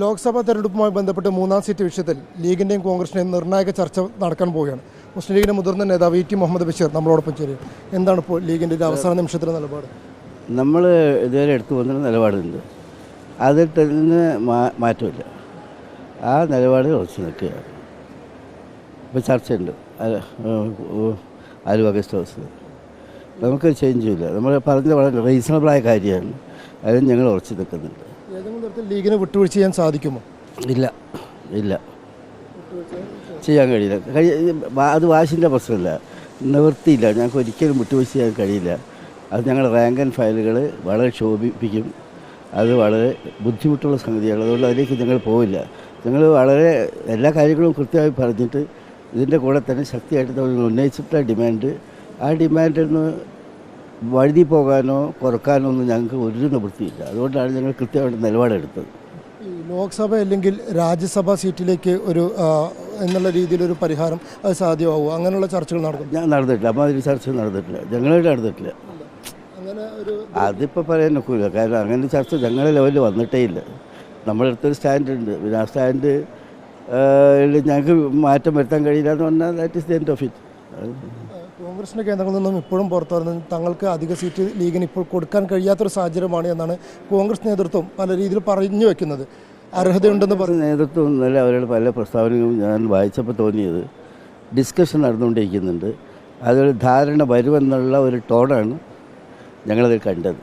ലോക്സഭാ തെരഞ്ഞെടുപ്പുമായി ബന്ധപ്പെട്ട് മൂന്നാം സീറ്റ് വിഷയത്തിൽ ലീഗിന്റെയും കോൺഗ്രസിന്റെയും നിർണായക ചർച്ച നടക്കാൻ പോവുകയാണ്. മുസ്ലിം ലീഗിന്റെ മുതിർന്ന നേതാവ് ഇ ടി മുഹമ്മദ് ബഷീർ നമ്മളോടൊപ്പം ചേരും എന്താണ് ഇപ്പോൾ ലീഗിന്റെ ഒരു അവസാന നിമിഷത്തിലെ നിലപാട്? നമ്മൾ ഇതുവരെ എടുത്തു പോകുന്ന നിലപാടുണ്ട്. അതിൽ തന്നെ മാറ്റമില്ല. ആ നിലപാട് ഉറച്ചു നിൽക്കുകയാണ് ഇപ്പോൾ ചർച്ചയുണ്ട്. Aluva guest house. നമുക്ക് ചേഞ്ച് ഇല്ല നമ്മൾ പറഞ്ഞത് വളരെ റീസണബിളായ കാര്യമാണ്. അതിൽ ഞങ്ങൾ ഉറച്ചു നിൽക്കുന്നുണ്ട്. ഏതെങ്കിലും തരത്തിൽ ലീഗിനെ വിട്ടുവീഴ്ച ചെയ്യാൻ സാധിക്കുമോ? ഇല്ല. ഇല്ല. ചെയ്യാൻ കഴിയില്ല. കഴി അത് വാശിന്റെ പ്രശ്നമല്ല. നിവൃത്തിയില്ല. ഞങ്ങൾക്ക് ഒരിക്കലും വിട്ടുവീഴ്ച ചെയ്യാൻ കഴിയില്ല. അത് ഞങ്ങളുടെ റാങ്ക് ആൻഡ് ഫയലുകൾ വളരെ ക്ഷോഭിപ്പിക്കും. അത് വളരെ ബുദ്ധിമുട്ടുള്ള സംഗതിയാണ്. അതുകൊണ്ട് അതിലേക്ക് ഞങ്ങൾ പോവില്ല. ഞങ്ങൾ വളരെ എല്ലാ കാര്യങ്ങളും കൃത്യമായി പറഞ്ഞിട്ട് ഇതിന്റെ കൂടെ തന്നെ ശക്തിയായിട്ട് നമ്മൾ ഉന്നയിച്ചിട്ടുള്ള ഡിമാൻഡ് ആ ഡിമാൻഡിൽ നിന്ന് വഴുതി പോകാനോ കുറക്കാനോ ഒന്നും ഞങ്ങൾക്ക് ഒരു നിവൃത്തിയില്ല. അതുകൊണ്ടാണ് ഞങ്ങൾ കൃത്യമായിട്ട് നിലപാടെടുത്തത്. ലോക്സഭ അല്ലെങ്കിൽ രാജ്യസഭാ സീറ്റിലേക്ക് ഒരു എന്നുള്ള രീതിയിലൊരു പരിഹാരം അത് സാധ്യമാവുമോ അങ്ങനെയുള്ള ചർച്ചകൾ നടക്കും. ഞാൻ നടന്നിട്ടില്ല. അപ്പോൾ അതിൽ ചർച്ച നടന്നിട്ടില്ല. ഞങ്ങളായിട്ട് നടന്നിട്ടില്ല. അങ്ങനെ ഒരു അതിപ്പോൾ പറയാൻ ഒക്കില്ല. കാരണം അങ്ങനെ ചർച്ച ഞങ്ങളുടെ ലെവലിൽ വന്നിട്ടേ ഇല്ല. നമ്മളെടുത്തൊരു സ്റ്റാൻഡ് ഉണ്ട് പിന്നെ ആ സ്റ്റാൻഡ് ഞങ്ങൾക്ക് മാറ്റം വരുത്താൻ കഴിയില്ല എന്ന് പറഞ്ഞാൽ that is the end of it കോൺഗ്രസിന്റെ കേന്ദ്രങ്ങളിൽ നിന്നും ഇപ്പോഴും പുറത്തു വരുന്നത് തങ്ങൾക്ക് അധിക സീറ്റ് ലീഗിന് ഇപ്പോൾ കൊടുക്കാൻ കഴിയാത്തൊരു സാഹചര്യമാണ് എന്നാണ് കോൺഗ്രസ് നേതൃത്വം പല രീതിയിൽ പറഞ്ഞു വെക്കുന്നത്. അർഹതയുണ്ടെന്ന് പറഞ്ഞ നേതൃത്വം ഇന്നലെ അവരുടെ പല പ്രസ്താവനകളും ഞാൻ വായിച്ചപ്പോൾ തോന്നിയത്. ഡിസ്കഷൻ നടന്നുകൊണ്ടിരിക്കുന്നുണ്ട് അതൊരു ധാരണ വരുമെന്നുള്ള ഒരു ടോണാണ് ഞങ്ങളതിൽ കണ്ടത്.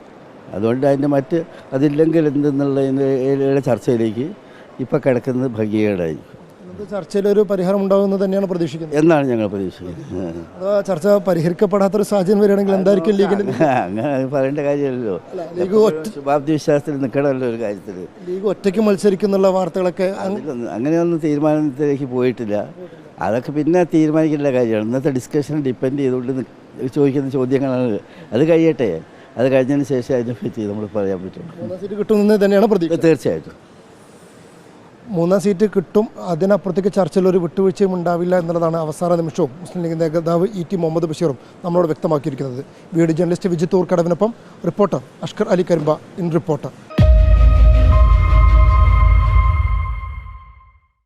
അതുകൊണ്ട് അതിന്റെ മറ്റ് അതില്ലെങ്കിൽ എന്തെന്നുള്ളതിന്റെ ചർച്ചയിലേക്ക് ഇപ്പോൾ കിടക്കുന്നത് ഭംഗികേടായിരിക്കും. ഒരു പരിഹാരം ഉണ്ടാകുമെന്ന് തന്നെയാണ് പ്രതീക്ഷിക്കുന്നത്. എന്നാണ് ഞങ്ങൾ പ്രതീക്ഷിക്കുന്നത്. ചർച്ച പരിഹരിക്കപ്പെടാത്തൊരു സാഹചര്യം വരികയാണെങ്കിൽ എന്തായിരിക്കും ലീഗിൽ? അങ്ങനെ പറയേണ്ട കാര്യമല്ലോ ലീഗ് ഒറ്റ ശുഭാപ്തി വിശ്വാസത്തിൽ നിൽക്കണമല്ലോ ഒരു കാര്യത്തിൽ ലീഗ് ഒറ്റയ്ക്ക് മത്സരിക്കുന്നുള്ള വാർത്തകളൊക്കെ അങ്ങനെയൊന്നും തീരുമാനത്തിലേക്ക് പോയിട്ടില്ല. അതൊക്കെ പിന്നെ തീരുമാനിക്കേണ്ട കാര്യമാണ്. ഇന്നത്തെ ഡിസ്കഷൻ ഡിപ്പെൻഡ് ചെയ്തുകൊണ്ട് ചോദിക്കുന്ന ചോദ്യങ്ങളാണ്. അത് കഴിയട്ടെ. അത് കഴിഞ്ഞതിന് ശേഷം അതിനെ പറ്റി നമ്മൾ പറയാൻ പറ്റും. കിട്ടുമെന്ന് തന്നെയാണ് തീർച്ചയായിട്ടും. മൂന്നാം സീറ്റ് കിട്ടും. അതിനപ്പുറത്തേക്ക് ചർച്ചയിൽ ഒരു വിട്ടുവീഴ്ചയും ഉണ്ടാവില്ല എന്നുള്ളതാണ് അവസാന നിമിഷവും മുസ്ലിം ലീഗ് നേതാവ് ഇ ടി മുഹമ്മദ് ബഷീറും നമ്മളോട് വ്യക്തമാക്കിയിരിക്കുന്നത്. വീട് journalist Vijith ഊർക്കടവിനൊപ്പം reporter Ashkar Ali Karimba in reporter